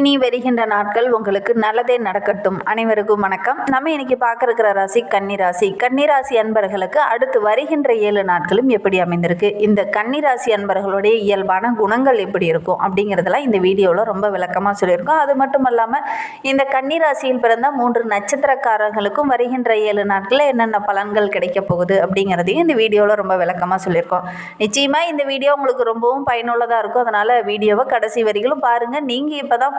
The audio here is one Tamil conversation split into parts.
இனி வருகின்ற நாட்கள் உங்களுக்கு நல்லதே நடக்கட்டும். அனைவருக்கும் வணக்கம். நம்ம இன்னைக்கு பார்க்கிருக்கிற ராசி கன்னிராசி. கன்னிராசி அன்பர்களுக்கு அடுத்து வருகின்ற ஏழு நாட்களும் எப்படி அமைந்திருக்கு? இந்த கன்னிராசி அன்பர்களுடைய இயல்பான குணங்கள் எப்படி இருக்கும்? அப்படிங்கிறதெல்லாம் இந்த வீடியோவில் ரொம்ப விளக்கமாக சொல்லியிருக்கோம். அது மட்டும் இல்லாமல் இந்த கன்னிராசியில் பிறந்த மூன்று நட்சத்திரக்காரர்களுக்கும் வருகின்ற ஏழு நாட்களில் என்னென்ன பலன்கள் கிடைக்க போகுது அப்படிங்கிறதையும் இந்த வீடியோவில் ரொம்ப விளக்கமாக சொல்லியிருக்கோம். நிச்சயமாக இந்த வீடியோ உங்களுக்கு ரொம்பவும் பயனுள்ளதாக இருக்கும். அதனால் வீடியோவை கடைசி வரிகளும் பாருங்கள் நீங்கள் இப்போ தான்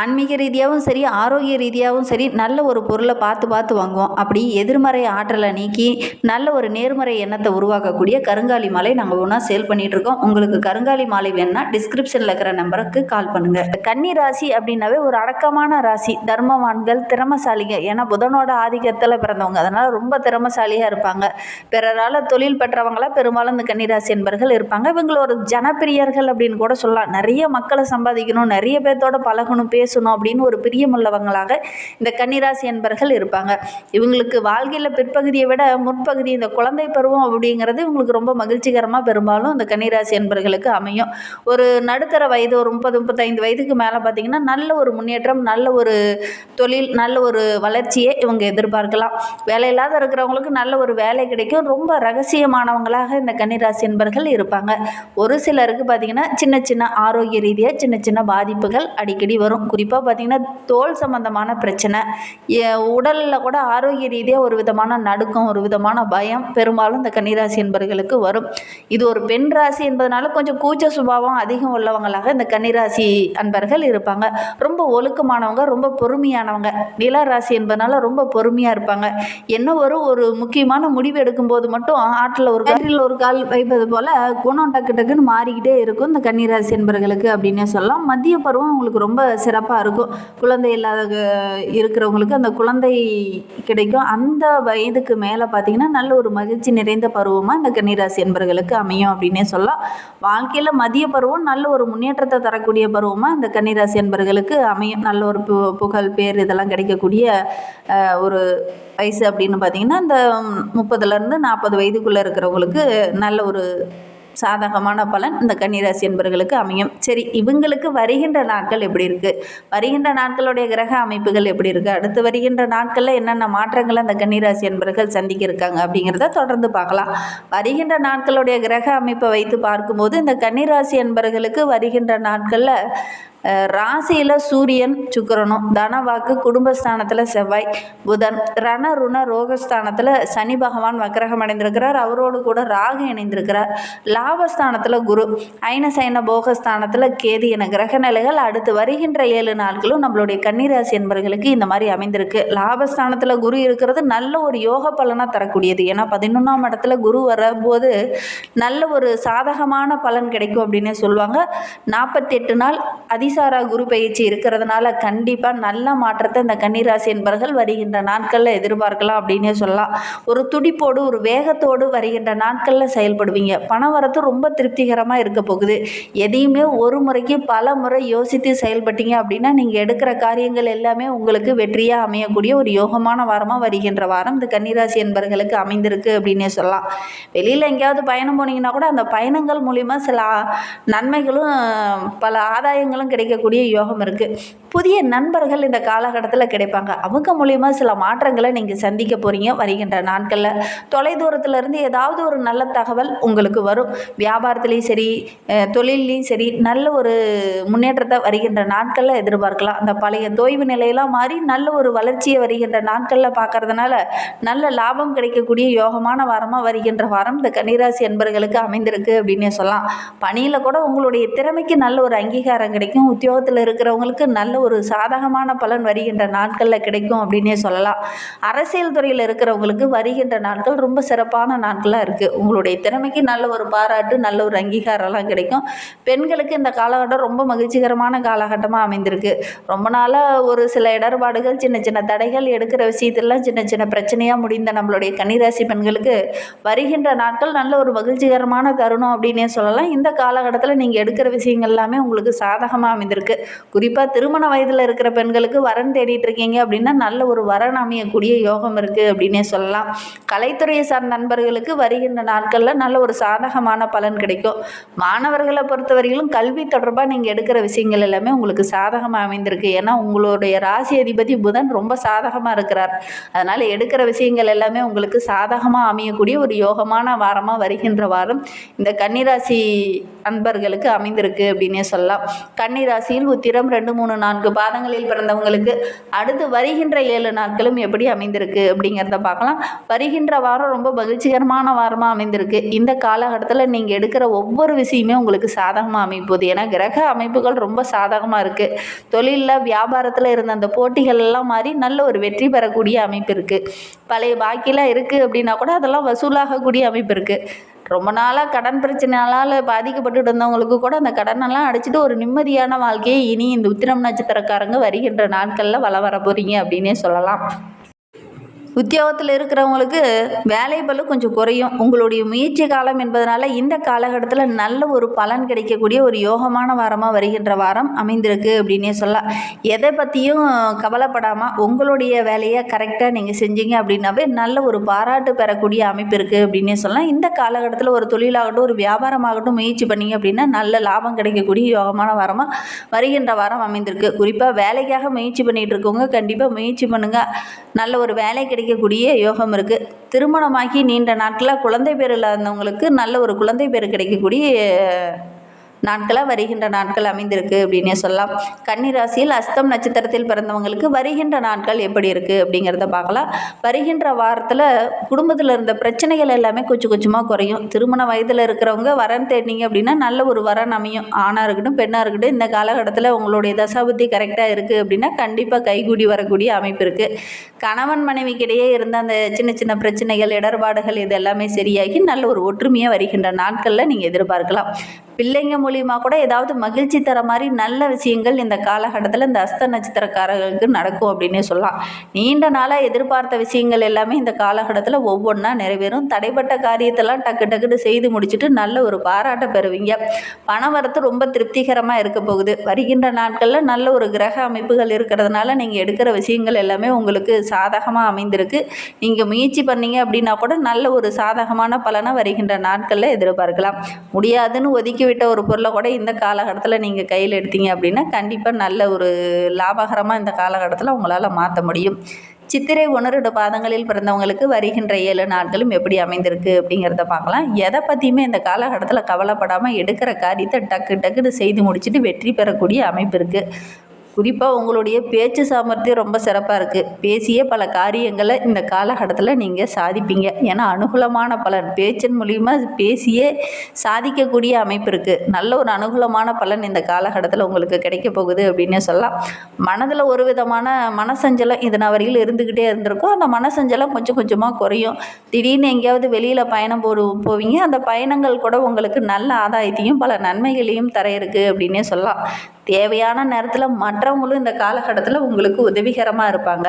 ஆன்மீக ரீதியாகவும் சரி ஆரோக்கிய ரீதியாகவும் சரி நல்ல ஒரு பொருளை பார்த்து பார்த்து வாங்குவோம். அப்படி எதிர்மறை ஆற்றலை நீக்கி நல்ல ஒரு நேர்மறை எண்ணத்தை உருவாக்கக்கூடிய கருங்காலி மாலை நாங்கள் ஒன்றா சேல் பண்ணிகிட்ருக்கோம் உங்களுக்கு கருங்காலி மாலை வேணும்னா டிஸ்கிரிப்ஷனில் இருக்கிற நம்பருக்கு கால் பண்ணுங்கள் கன்னி ராசி அப்படின்னாவே ஒரு அடக்கமான ராசி. தர்மவான்கள் திறமசாலிங்க. ஏன்னா புதனோட ஆதிக்கத்தில் பிறந்தவங்க. அதனால் ரொம்ப திறமசாலியாக இருப்பாங்க. பிறரால் தொழில் பெற்றவங்களாம் பெரும்பாலும் இந்த கன்னிராசி என்பர்கள் இருப்பாங்க. இவங்கள ஒரு ஜனப்பிரியர்கள் அப்படின்னு கூட சொல்லலாம். நிறைய மக்களை சம்பாதிக்கணும். நிறைய பேர்த்தோட பழகணும் பேசணும் அப்படின்னு ஒரு பிரியமுள்ளவங்களாக இந்த கன்னிராசி என்பர்கள் இருப்பாங்க. இவங்களுக்கு வாழ்க்கையில் பிற்பகுதியை விட முற்பகுதி இந்த குழந்தை பருவம் அப்படிங்கிறது இவங்களுக்கு ரொம்ப மகிழ்ச்சிகரமாக பெரும்பாலும் இந்த கன்னிராசி என்பர்களுக்கு அமையும். ஒரு நடுத்தர வயது ஒரு முப்பது முப்பத்தைந்து வயதுக்கு மேலே பார்த்திங்கன்னா நல்ல ஒரு முன்னேற்றம் நல்ல ஒரு தொழில் நல்ல ஒரு வளர்ச்சியை இவங்க எதிர்பார்க்கலாம். வேலை இல்லாத இருக்கிறவங்களுக்கு நல்ல ஒரு வேலை கிடைக்கும். ரொம்ப ரகசியமானவங்களாக இந்த கன்னிராசி என்பர்கள் இருப்பாங்க. ஒரு சிலருக்கு பார்த்திங்கன்னா சின்ன சின்ன ஆரோக்கிய ரீதியாக சின்ன சின்ன பாதிப்புகள் அடிக்கடி வரும். குறிப்பாக பார்த்திங்கன்னா தோல் சம்மந்தமான பிரச்சனை உடலில் கூட ஆரோக்கிய ரீதியாக ஒரு விதமான நடுக்கம் ஒரு விதமான பயம் பெரும்பாலும் இந்த கன்னிராசி என்பர்களுக்கு வரும். இது ஒரு பெண் ராசி என்பதனால கொஞ்சம் கூச்ச சுபாவம் அதிகம் உள்ளவங்களாக இந்த கன்னிராசி அன்பர்கள் இருப்பாங்க. ரொம்ப ஒழுக்கமானவங்க ரொம்ப பொறுமையானவங்க. நில ராசி என்பதனால ரொம்ப பொறுமையாக இருப்பாங்க. என்ன ஒரு ஒரு முக்கியமான முடிவு எடுக்கும்போது மட்டும் ஆற்றில் ஒரு காற்றில் ஒரு கால் வைப்பது போல் குணம் டக்கு டக்குன்னு மாறிக்கிட்டே இருக்கும் இந்த கன்னிராசி என்பர்களுக்கு அப்படின்னே சொல்லலாம். மத்திய பருவம் உங்களுக்கு ரொம்ப சிறப்பாக இருக்கும். குழந்தை இல்லாத இருக்கிறவங்களுக்கு அந்த குழந்தை கிடைக்கும். அந்த வயதுக்கு மேலே பார்த்தீங்கன்னா நல்ல ஒரு மகிழ்ச்சி நிறைந்த பருவமாக இந்த கன்னிராசி என்பர்களுக்கு அமையும் அப்படின்னே சொல்லலாம். வாழ்க்கையில் மதிய பருவம் நல்ல ஒரு முன்னேற்றத்தை தரக்கூடிய பருவமாக இந்த கன்னிராசி என்பர்களுக்கு அமையும். நல்ல ஒரு பு புகழ் பேர் இதெல்லாம் கிடைக்கக்கூடிய ஒரு வயசு அப்படின்னு பார்த்தீங்கன்னா இந்த முப்பதுலேருந்து நாற்பது வயதுக்குள்ளே இருக்கிறவங்களுக்கு நல்ல ஒரு சாதகமான பலன் இந்த கன்னிராசி என்பர்களுக்கு அமையும். சரி இவங்களுக்கு வருகின்ற நாட்கள் எப்படி இருக்குது வருகின்ற நாட்களுடைய கிரக அமைப்புகள் எப்படி இருக்குது அடுத்து வருகின்ற நாட்களில் என்னென்ன மாற்றங்களை அந்த கன்னிராசி என்பர்கள் சந்திக்க இருக்காங்க அப்படிங்கிறத தொடர்ந்து பார்க்கலாம். வருகின்ற நாட்களுடைய கிரக அமைப்பை வைத்து பார்க்கும்போது இந்த கன்னிராசி என்பர்களுக்கு வருகின்ற நாட்களில் ராசியில் சூரியன் சுக்கரனும் தனவாக்கு குடும்பஸ்தானத்தில் செவ்வாய் புதன். ரண ருண ரோகஸ்தானத்தில் சனி பகவான் வக்கிரகம் அடைந்திருக்கிறார். அவரோடு கூட ராகு இணைந்திருக்கிறார். லாபஸ்தானத்தில் குரு ஐன சைன போகஸ்தானத்தில் கேது என கிரக நிலைகள் அடுத்து வருகின்ற ஏழு நாட்களும் நம்மளுடைய கன்னிராசி என்பவர்களுக்கு இந்த மாதிரி அமைந்திருக்கு. லாபஸ்தானத்தில் குரு இருக்கிறது நல்ல ஒரு யோக பலனாக தரக்கூடியது. ஏன்னா பதினொன்றாம் இடத்துல குரு வரும்போது நல்ல ஒரு சாதகமான பலன் கிடைக்கும் அப்படின்னு சொல்லுவாங்க. நாற்பத்தெட்டு நாள் அதிசாரா குரு பயிற்சி இருக்கிறதுனால கண்டிப்பாக நல்ல மாற்றத்தை இந்த கன்னிராசி என்பர்கள் வருகின்ற நாட்களில் எதிர்பார்க்கலாம் அப்படின்னே சொல்லலாம். ஒரு துடிப்போடு ஒரு வேகத்தோடு வருகின்ற நாட்களில் செயல்படுவீங்க. பணம் வரத்து ரொம்ப திருப்திகரமாக இருக்க போகுது. எதையுமே ஒரு முறைக்கு பல முறை யோசித்து செயல்பட்டீங்க அப்படின்னா நீங்கள் எடுக்கிற காரியங்கள் எல்லாமே உங்களுக்கு வெற்றியாக அமையக்கூடிய ஒரு யோகமான வாரமாக வருகின்ற வாரம் இந்த கன்னிராசி என்பர்களுக்கு அமைந்திருக்கு அப்படின்னே சொல்லலாம். வெளியில் எங்கேயாவது பயணம் போனீங்கன்னா கூட அந்த பயணங்கள் மூலிமா சில நன்மைகளும் பல ஆதாயங்களும் கிடைக்கும். கிடைக்கக்கூடிய யோகம் இருக்குது புதிய நண்பர்கள் இந்த காலகட்டத்தில் கிடைப்பாங்க. அவங்க மூலிமா சில மாற்றங்களை நீங்கள் சந்திக்க போகிறீங்க வருகின்ற நாட்களில். தொலைதூரத்துலேருந்து ஏதாவது ஒரு நல்ல தகவல் உங்களுக்கு வரும். வியாபாரத்துலேயும் சரி தொழில்லையும் சரி நல்ல ஒரு முன்னேற்றத்தை வருகின்ற நாட்களில் எதிர்பார்க்கலாம். அந்த பழைய தோய்வு நிலையெல்லாம் மாறி நல்ல ஒரு வளர்ச்சியை வருகின்ற நாட்களில் பார்க்கறதுனால நல்ல லாபம் கிடைக்கக்கூடிய யோகமான வாரமாக வருகின்ற வாரம் இந்த கன்னிராசி என்பர்களுக்கு அமைந்திருக்கு அப்படின்னே சொல்லலாம். பணியில் கூட உங்களுடைய திறமைக்கு நல்ல ஒரு அங்கீகாரம் கிடைக்கும். இன்னும் உத்தியோகத்தில் இருக்கிறவங்களுக்கு நல்ல ஒரு சாதகமான பலன் வருகின்ற நாட்களில் கிடைக்கும் அப்படின்னே சொல்லலாம். அரசியல் துறையில் இருக்கிறவங்களுக்கு வருகின்ற நாட்கள் ரொம்ப சிறப்பான நாட்களாக இருக்குது உங்களுடைய திறமைக்கு நல்ல ஒரு பாராட்டு நல்ல ஒரு அங்கீகாரம்லாம் கிடைக்கும். பெண்களுக்கு இந்த காலகட்டம் ரொம்ப மகிழ்ச்சிகரமான காலகட்டமாக அமைந்திருக்கு. ரொம்ப நாளாக ஒரு சில இடர்பாடுகள் சின்ன சின்ன தடைகள் எடுக்கிற விஷயத்திலாம் சின்ன சின்ன பிரச்சனையாக முடிந்த நம்மளுடைய கன்னிராசி பெண்களுக்கு வருகின்ற நாட்கள் நல்ல ஒரு மகிழ்ச்சிகரமான தருணம் அப்படின்னே சொல்லலாம். இந்த காலகட்டத்தில் நீங்கள் எடுக்கிற விஷயங்கள் எல்லாமே உங்களுக்கு சாதகமாக அமைந்திருக்கு. குறிப்பாக திருமண வயதில் இருக்கிற பெண்களுக்கு வரன் தேடிட்டு இருக்கீங்க அப்படின்னா நல்ல ஒரு வரன் அமையக்கூடிய யோகம் இருக்குது அப்படின்னே சொல்லலாம். கலைத்துறையை சார்ந்த நண்பர்களுக்கு வருகின்ற நாட்களில் நல்ல ஒரு சாதகமான பலன் கிடைக்கும். மாணவர்களை பொறுத்தவரையிலும் கல்வி தொடர்பாக நீங்கள் எடுக்கிற விஷயங்கள் எல்லாமே உங்களுக்கு சாதகமாக அமைந்திருக்கு. ஏன்னா உங்களுடைய ராசி அதிபதி புதன் ரொம்ப சாதகமாக இருக்கிறார். அதனால் எடுக்கிற விஷயங்கள் எல்லாமே உங்களுக்கு சாதகமாக அமையக்கூடிய ஒரு யோகமான வாரமாக வருகின்ற வாரம் இந்த கன்னிராசி அன்பர்களுக்கு அமைந்திருக்கு அப்படின்னே சொல்லலாம். ராசியில் உத்திரம் ரெண்டு மூணு நான்கு பாதங்களில் பிறந்தவங்களுக்கு அடுத்து வருகின்ற ஏழு நாட்களும் எப்படி அமைந்திருக்கு அப்படிங்கிறத பார்க்கலாம். வருகின்ற வாரம் ரொம்ப மகிழ்ச்சிகரமான வாரமாக அமைந்திருக்கு. இந்த காலகட்டத்தில் நீங்கள் எடுக்கிற ஒவ்வொரு விஷயமே உங்களுக்கு சாதகமாக அமைப்போகுது ஏன்னா கிரக அமைப்புகள் ரொம்ப சாதகமாக இருக்குது தொழிலில் வியாபாரத்தில் இருந்த அந்த போட்டிகள் எல்லாம் மாறி நல்ல ஒரு வெற்றி பெறக்கூடிய அமைப்பு இருக்குது பழைய பாக்கிலாம் இருக்குது அப்படின்னா கூட அதெல்லாம் வசூலாகக்கூடிய அமைப்பு இருக்குது ரொம்ப நாளாக கடன் பிரச்சனையால் பாதிக்கப்பட்டுட்டு இருந்தவங்களுக்கு கூட அந்த கடனெல்லாம் அடைச்சிட்டு ஒரு நிம்மதியான வாழ்க்கையை இனி இந்த உத்திரம் நட்சத்திரக்காரங்க வருகின்ற நாட்களில் வள வர போகிறீங்க அப்படின்னே சொல்லலாம். உத்தியோகத்தில் இருக்கிறவங்களுக்கு வேலை பளு கொஞ்சம் குறையும். உங்களுடைய முயற்சி காலம் என்பதனால இந்த காலகட்டத்தில் நல்ல ஒரு பலன் கிடைக்கக்கூடிய ஒரு யோகமான வாரமாக வருகின்ற வாரம் அமைந்திருக்கு அப்படின்னே சொல்லலாம். எதை பற்றியும் கவலைப்படாமல் உங்களுடைய வேலையை கரெக்டாக நீங்கள் செஞ்சீங்க அப்படின்னாவே நல்ல ஒரு பாராட்டு பெறக்கூடிய அமைப்பு இருக்குது அப்படின்னே சொல்லலாம். இந்த காலகட்டத்தில் ஒரு தொழிலாகட்டும் ஒரு வியாபாரமாகட்டும் முயற்சி பண்ணீங்க அப்படின்னா நல்ல லாபம் கிடைக்கக்கூடிய யோகமான வாரமாக வருகின்ற வாரம் அமைந்திருக்கு. குறிப்பாக வேலைக்காக முயற்சி பண்ணிகிட்டு இருக்கவங்க கண்டிப்பாக முயற்சி பண்ணுங்கள் நல்ல ஒரு வேலை கிடைக்கக்கூடிய யோகம் இருக்குது திருமணமாகி நீண்ட நாட்களாக குழந்தை பேர் இல்லாதவங்களுக்கு நல்ல ஒரு குழந்தை பேர் கிடைக்கக்கூடிய நாட்களாக வருகின்ற நாட்கள் அமைந்திருக்கு அப்படின்னே சொல்லலாம். கன்னிராசியில் அஸ்தம் நட்சத்திரத்தில் பிறந்தவங்களுக்கு வருகின்ற நாட்கள் எப்படி இருக்குது அப்படிங்கிறத பார்க்கலாம். வருகின்ற வாரத்தில் குடும்பத்தில் இருந்த பிரச்சனைகள் எல்லாமே கொஞ்சம் கொஞ்சமாக குறையும். திருமண வயதில் இருக்கிறவங்க வரன் தேடினீங்க அப்படின்னா நல்ல ஒரு வரன் அமையும். ஆணாக இருக்கட்டும் பெண்ணாக இருக்கட்டும் இந்த காலகட்டத்தில் உங்களுடைய தசாபுத்தி கரெக்டாக இருக்குது அப்படின்னா கண்டிப்பாக கைகூடி வரக்கூடிய அமைப்பு இருக்குது கணவன் மனைவிக்கிடையே இருந்த அந்த சின்ன சின்ன பிரச்சனைகள் இடர்பாடுகள் இது எல்லாமே சரியாகி நல்ல ஒரு ஒற்றுமையாக வருகின்ற நாட்களில் நீங்கள் எதிர்பார்க்கலாம். பிள்ளைங்க மூலியமாக கூட ஏதாவது மகிழ்ச்சி தர மாதிரி நல்ல விஷயங்கள் இந்த காலகட்டத்தில் இந்த அஸ்த நட்சத்திரக்காரர்களுக்கு நடக்கும் அப்படின்னே சொல்லலாம். நீண்ட நாளாக எதிர்பார்த்த விஷயங்கள் எல்லாமே இந்த காலகட்டத்தில் ஒவ்வொன்றா நிறைவேறும். தடைப்பட்ட காரியத்தெல்லாம் டக்கு டக்குன்னு செய்து முடிச்சுட்டு நல்ல ஒரு பாராட்டை பெறுவீங்க. பண வரத்து ரொம்ப திருப்திகரமாக இருக்க போகுது. வருகின்ற நாட்களில் நல்ல ஒரு கிரக அமைப்புகள் இருக்கிறதுனால நீங்கள் எடுக்கிற விஷயங்கள் எல்லாமே உங்களுக்கு சாதகமாக அமைந்திருக்கு. நீங்கள் முயற்சி பண்ணீங்க அப்படின்னா கூட நல்ல ஒரு சாதகமான பலனை வருகின்ற நாட்களில் எதிர்பார்க்கலாம். முடியாதுன்னு ஒதுக்கிவிட்ட ஒரு பொருளை கூட இந்த காலகட்டத்தில் நீங்கள் கையில் எடுத்தீங்க அப்படின்னா கண்டிப்பாக நல்ல ஒரு லாபகரமாக இந்த காலகட்டத்தில் உங்களால் மாற்ற முடியும். சித்திரை உணருட பாதங்களில் பிறந்தவங்களுக்கு வருகின்ற ஏழு நாட்களும் எப்படி அமைந்திருக்கு அப்படிங்கிறத பார்க்கலாம். எதை பற்றியுமே இந்த காலகட்டத்தில் கவலைப்படாமல் எடுக்கிற காரியத்தை டக்கு டக்குன்னு செய்து முடிச்சுட்டு வெற்றி பெறக்கூடிய அமைப்பு இருக்குது குறிப்பாக உங்களுடைய பேச்சு சாமர்த்தியம் ரொம்ப சிறப்பாக இருக்குது பேசிய பல காரியங்களை இந்த காலகட்டத்தில் நீங்கள் சாதிப்பீங்க. ஏன்னா அனுகூலமான பலன். பேச்சின் மூலிமா பேசியே சாதிக்கக்கூடிய அமைப்பு இருக்குது நல்ல ஒரு அனுகூலமான பலன் இந்த காலகட்டத்தில் உங்களுக்கு கிடைக்க போகுது அப்படின்னு சொல்லலாம். மனதில் ஒரு விதமான மனசஞ்சலம் இதன வரையில் இருந்துக்கிட்டே இருந்திருக்கும். அந்த மனசஞ்சலம் கொஞ்சம் கொஞ்சமாக குறையும். திடீர்னு எங்கேயாவது வெளியில் பயணம் போ போவீங்க. அந்த பயணங்கள் கூட உங்களுக்கு நல்ல ஆதாயத்தையும் பல நன்மைகளையும் தர இருக்குது அப்படின்னே சொல்லலாம். தேவையான நேரத்தில் மற்றவங்களும் இந்த காலகட்டத்தில் உங்களுக்கு உதவிகரமாக இருப்பாங்க.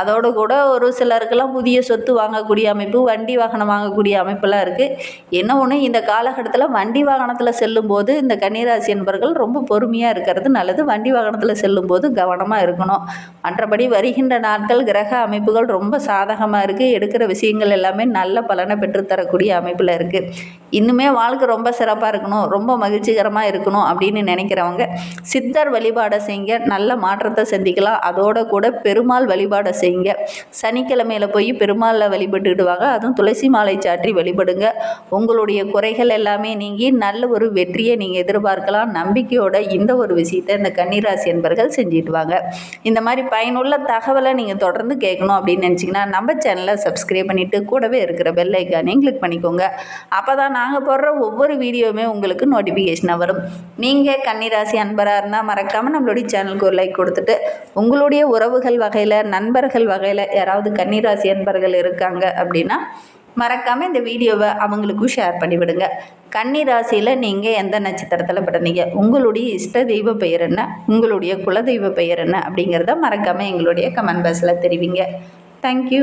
அதோடு கூட ஒரு சிலருக்கெல்லாம் புதிய சொத்து வாங்கக்கூடிய அமைப்பு வண்டி வாகனம் வாங்கக்கூடிய அமைப்பெல்லாம் இருக்குது என்ன ஒன்று இந்த காலகட்டத்தில் வண்டி வாகனத்தில் செல்லும்போது இந்த கன்னிராசி என்பர்கள் ரொம்ப பொறுமையாக இருக்கிறது நல்லது. வண்டி வாகனத்தில் செல்லும்போது கவனமாக இருக்கணும். மற்றபடி வருகின்ற நாட்கள் கிரக அமைப்புகள் ரொம்ப சாதகமாக இருக்குது எடுக்கிற விஷயங்கள் எல்லாமே நல்ல பலனை பெற்றுத்தரக்கூடிய அமைப்பில் இருக்குது இன்னுமே வாழ்க்கை ரொம்ப சிறப்பாக இருக்கணும். ரொம்ப மகிழ்ச்சிகரமாக இருக்கணும் அப்படின்னு நினைக்கிறவங்க சித்தர் வழிபாடை செய்ய நல்ல நல்ல மாற்றத்தை சந்திக்கலாம். அதோட கூட பெருமாள் வழிபாடை செய்யுங்க. சனிக்கிழமையில் போய் பெருமாளை வழிபட்டுக்கிட்டு வாங்க அதுவும் துளசி மாலை சாற்றி வழிபடுங்க. உங்களுடைய குறைகள் எல்லாமே நீங்கி நல்ல ஒரு வெற்றியை நீங்கள் எதிர்பார்க்கலாம். நம்பிக்கையோட இந்த ஒரு விஷயத்தை இந்த கன்னிராசி என்பர்கள் செஞ்சுட்டு வாங்க. இந்த மாதிரி பயனுள்ள தகவலை நீங்கள் தொடர்ந்து கேட்கணும் அப்படின்னு நினச்சிங்கன்னா நம்ம சேனலை சப்ஸ்கிரைப் பண்ணிவிட்டு கூடவே இருக்கிற பெல் ஐக்கானையும் கிளிக் பண்ணிக்கோங்க. அப்போ தான் நாங்கள் போடுற ஒவ்வொரு வீடியோவுமே உங்களுக்கு நோட்டிஃபிகேஷனாக வரும். நீங்கள் கன்னிராசி அன்பராக இருந்தால் மறக்காமல் நம்மளுடைய சேனல் எனக்கு ஒரு லைக் கொடுத்துட்டு உங்களுடைய உறவுகள் வகையில் நண்பர்கள் வகையில் யாராவது கன்னிராசி அன்பர்கள் இருக்காங்க அப்படின்னா மறக்காமல் இந்த வீடியோவை அவங்களுக்கும் ஷேர் பண்ணிவிடுங்க. கன்னி ராசியில் நீங்கள் எந்த நட்சத்திரத்தில் பிறந்தீங்க? உங்களுடைய இஷ்ட தெய்வ பெயர் என்ன? உங்களுடைய குலதெய்வ பெயர் என்ன? அப்படிங்கிறத மறக்காமல் எங்களுடைய கமெண்ட் பாக்ஸில் தெரிவிங்க. தேங்க்யூ